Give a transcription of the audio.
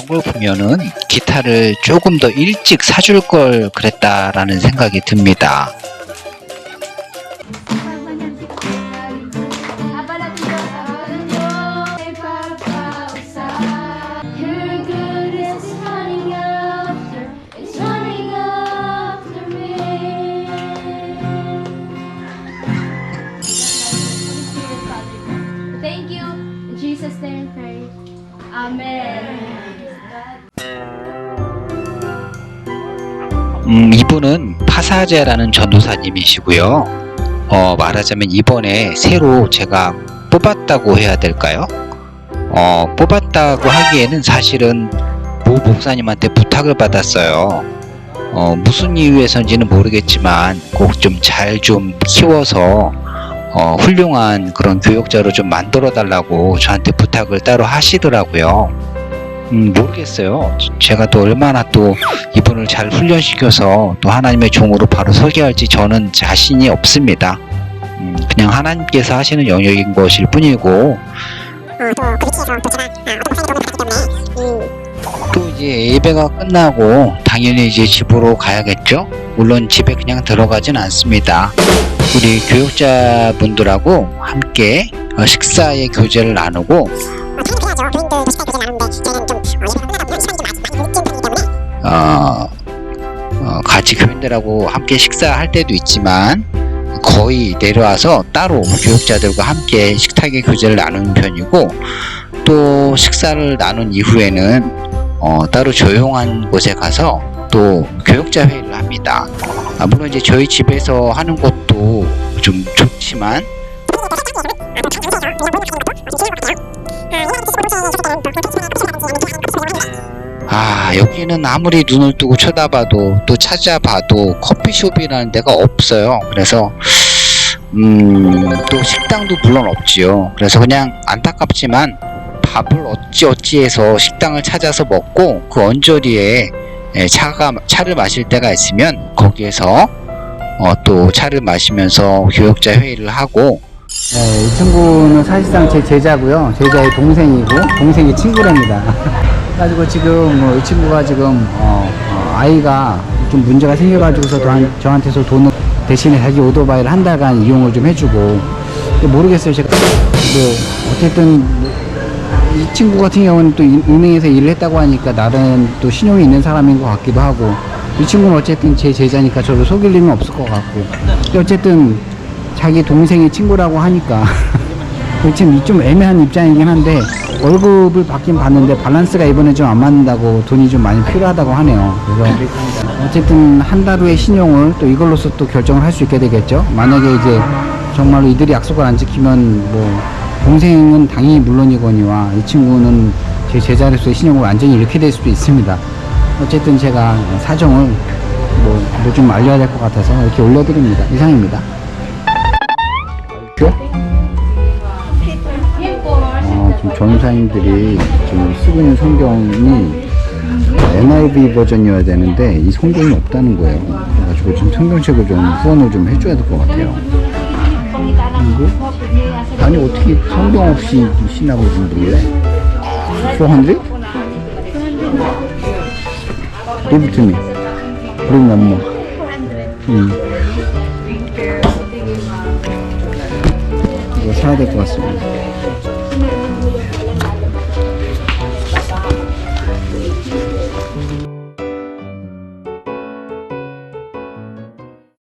걸 보면은 기타를 조금 더 일찍 사줄 걸 그랬다라는 생각이 듭니다. Amen. 음, 이분은 파사제라는 전도사님이시고요. 어, 말하자면 이번에 새로 제가 뽑았다고 해야 될까요? 어, 뽑았다고 하기에는 사실은 모 목사님한테 부탁을 받았어요. 어, 무슨 이유에서인지는 모르겠지만 꼭 좀 잘좀 키워서 어, 훌륭한 그런 교육자로 좀 만들어 달라고 저한테 부탁을 따로 하시더라고요. 음, 모르겠어요. 제가 또 얼마나 또 이분을 잘 훈련시켜서 또 하나님의 종으로 바로 서게 할지 저는 자신이 없습니다. 음, 그냥 하나님께서 하시는 영역인 것일 뿐이고 또 이제 예배가 끝나고 당연히 이제 집으로 가야겠죠. 물론 집에 그냥 들어가진 않습니다. 우리 교육자분들하고 함께 어, 식사의 교제를 나누고 어, 어, 같이 교인들하고 함께 식사할 때도 있지만 거의 내려와서 따로 교육자들과 함께 식탁의 교제를 나누는 편이고 또 식사를 나눈 이후에는 어, 따로 조용한 곳에 가서 또 교육자 회의를 합니다. 아, 물론 이제 저희 집에서 하는 것도 좀 좋지만 아 여기는 아무리 눈을 뜨고 쳐다봐도 또 찾아봐도 커피숍이라는 데가 없어요. 그래서 음또 식당도 물론 없지요. 그래서 그냥 안타깝지만 밥을 어찌 어찌해서 식당을 찾아서 먹고 그 언저리에 예, 차가 차를 마실 때가 있으면 거기에서 어, 또 차를 마시면서 교육자 회의를 하고 네, 이 친구는 사실상 제 제자고요. 제자의 동생이고 동생이 친구랍니다. 그래가지고 지금 뭐 이 친구가 지금 어, 어, 아이가 좀 문제가 생겨가지고서 도 저한테서 돈을 대신에 자기 오토바이를 한 달간 이용을 좀 해주고 모르겠어요. 제가 뭐 어쨌든 이 친구 같은 경우는 또 인- 은행에서 일을 했다고 하니까 나름 또 신용이 있는 사람인 것 같기도 하고 이 친구는 어쨌든 제 제자니까 저를 속일 일은 없을 것 같고 어쨌든 자기 동생의 친구라고 하니까 지금 좀 애매한 입장이긴 한데 월급을 받긴 받는데 밸런스가 이번에 좀 안 맞는다고 돈이 좀 많이 필요하다고 하네요. 그래서 어쨌든 한 달 후에 신용을 또 이걸로서 또 결정을 할 수 있게 되겠죠. 만약에 이제 정말로 이들이 약속을 안 지키면 뭐 동생은 당연히 물론이거니와 이 친구는 제 제자로서의 신용을 완전히 잃게 될 수도 있습니다. 어쨌든 제가 사정을 뭐 좀 알려야 될 것 같아서 이렇게 올려드립니다. 이상입니다. 어, 지금 전사님들이 지금 쓰고 있는 성경이 NIV 버전이어야 되는데 이 성경이 없다는 거예요. 그래가지고 지금 성경책을 좀 후원을 좀 해줘야 될 것 같아요. 그리고 아니 어떻게 성경 없이 신학을 좀 볼래? 400? Give it to me. Bring. 음. cada.